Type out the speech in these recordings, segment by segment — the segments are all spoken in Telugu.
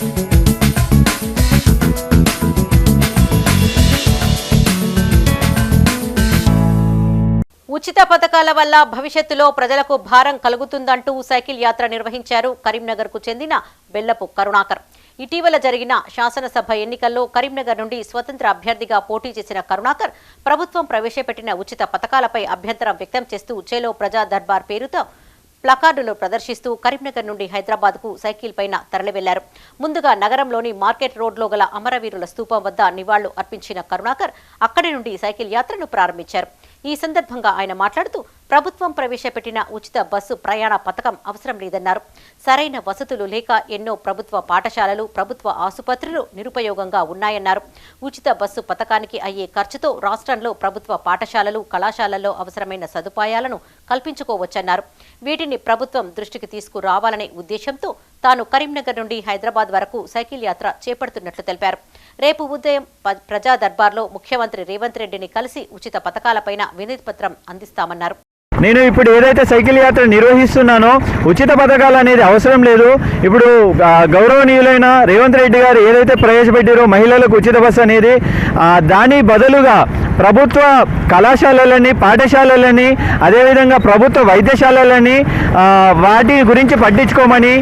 ఉచిత పథకాల వల్ల భవిష్యత్తులో ప్రజలకు భారం కలుగుతుందంటూ సైకిల్ యాత్ర నిర్వహించారు కరీంనగర్కు చెందిన బెల్లపు కరుణాకర్. ఇటీవల జరిగిన శాసనసభ ఎన్నికల్లో కరీంనగర్ నుండి స్వతంత్ర అభ్యర్థిగా పోటీ చేసిన కరుణాకర్ ప్రభుత్వం ప్రవేశపెట్టిన ఉచిత పథకాలపై అభ్యంతరం వ్యక్తం చేస్తూ చేలో ప్రజా దర్బార్ పేరుతో ప్లకార్డులు ప్రదర్శిస్తూ కరీంనగర్ నుండి హైదరాబాద్కు సైకిల్ పైన తరలివెళ్ళారు. ముందుగా నగరంలోని మార్కెట్ రోడ్లో గల అమరవీరుల స్తూపం వద్ద నివాళులు అర్పించిన కరుణాకర్ అక్కడి నుండి సైకిల్ యాత్రను ప్రారంభించారు. ఈ సందర్భంగా ఆయన మాట్లాడుతూ ప్రభుత్వం ప్రవేశపెట్టిన ఉచిత బస్సు ప్రయాణ పథకం అవసరం లేదన్నారు. సరైన వసతులు లేక ఎన్నో ప్రభుత్వ పాఠశాలలు ప్రభుత్వ ఆసుపత్రులు నిరుపయోగంగా ఉన్నాయన్నారు. ఉచిత బస్సు పథకానికి అయ్యే ఖర్చుతో రాష్ట్రంలో ప్రభుత్వ పాఠశాలలు కళాశాలల్లో అవసరమైన సదుపాయాలను కల్పించుకోవచ్చన్నారు. వీటిని ప్రభుత్వం దృష్టికి తీసుకురావాలనే ఉద్దేశంతో తాను కరీంనగర్ నుండి హైదరాబాద్ వరకు సైకిల్ యాత్ర చేపడుతున్నట్లు తెలిపారు. రేపు ఉదయం ప్రజా దర్బార్లో ముఖ్యమంత్రి రేవంత్ రెడ్డిని కలిసి ఉచిత పథకాలపైన వినతిపత్రం అందిస్తామన్నారు. నేను ఇప్పుడు ఏదైతే సైకిల్ యాత్ర నిర్వహిస్తున్నానో ఉచిత పథకాలు అనేది అవసరం లేదు. ఇప్పుడు గౌరవనీయులైన రేవంత్ రెడ్డి గారు ఏదైతే ప్రవేశపెట్టారో మహిళలకు ఉచిత బస్సు అనేది దాని బదులుగా ప్రభుత్వ కళాశాలలని పాఠశాలలని అదేవిధంగా ప్రభుత్వ వైద్యశాలలని వాటి గురించి పట్టించుకోమని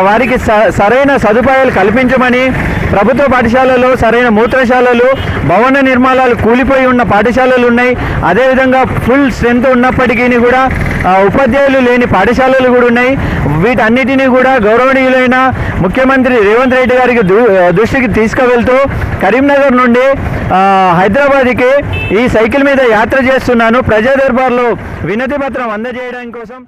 వారికి స- సరైన సదుపాయాలు కల్పించమని ప్రభుత్వ పాఠశాలలో సరైన మూత్రశాలలు భవన నిర్మాణాలు కూలిపోయి ఉన్న పాఠశాలలు ఉన్నాయి. అదేవిధంగా ఫుల్ స్ట్రెంత్ ఉన్నప్పటికీ కూడా ఉపాధ్యాయులు లేని పాఠశాలలు కూడా ఉన్నాయి. వీటన్నిటినీ కూడా గౌరవనీయులైన ముఖ్యమంత్రి రేవంత్ రెడ్డి గారికి దృష్టికి తీసుకువెళ్తూ కరీంనగర్ నుండి హైదరాబాద్కి ఈ సైకిల్ మీద యాత్ర చేస్తున్నాను. ప్రజా దర్బార్లో వినతి పత్రం అందజేయడం కోసం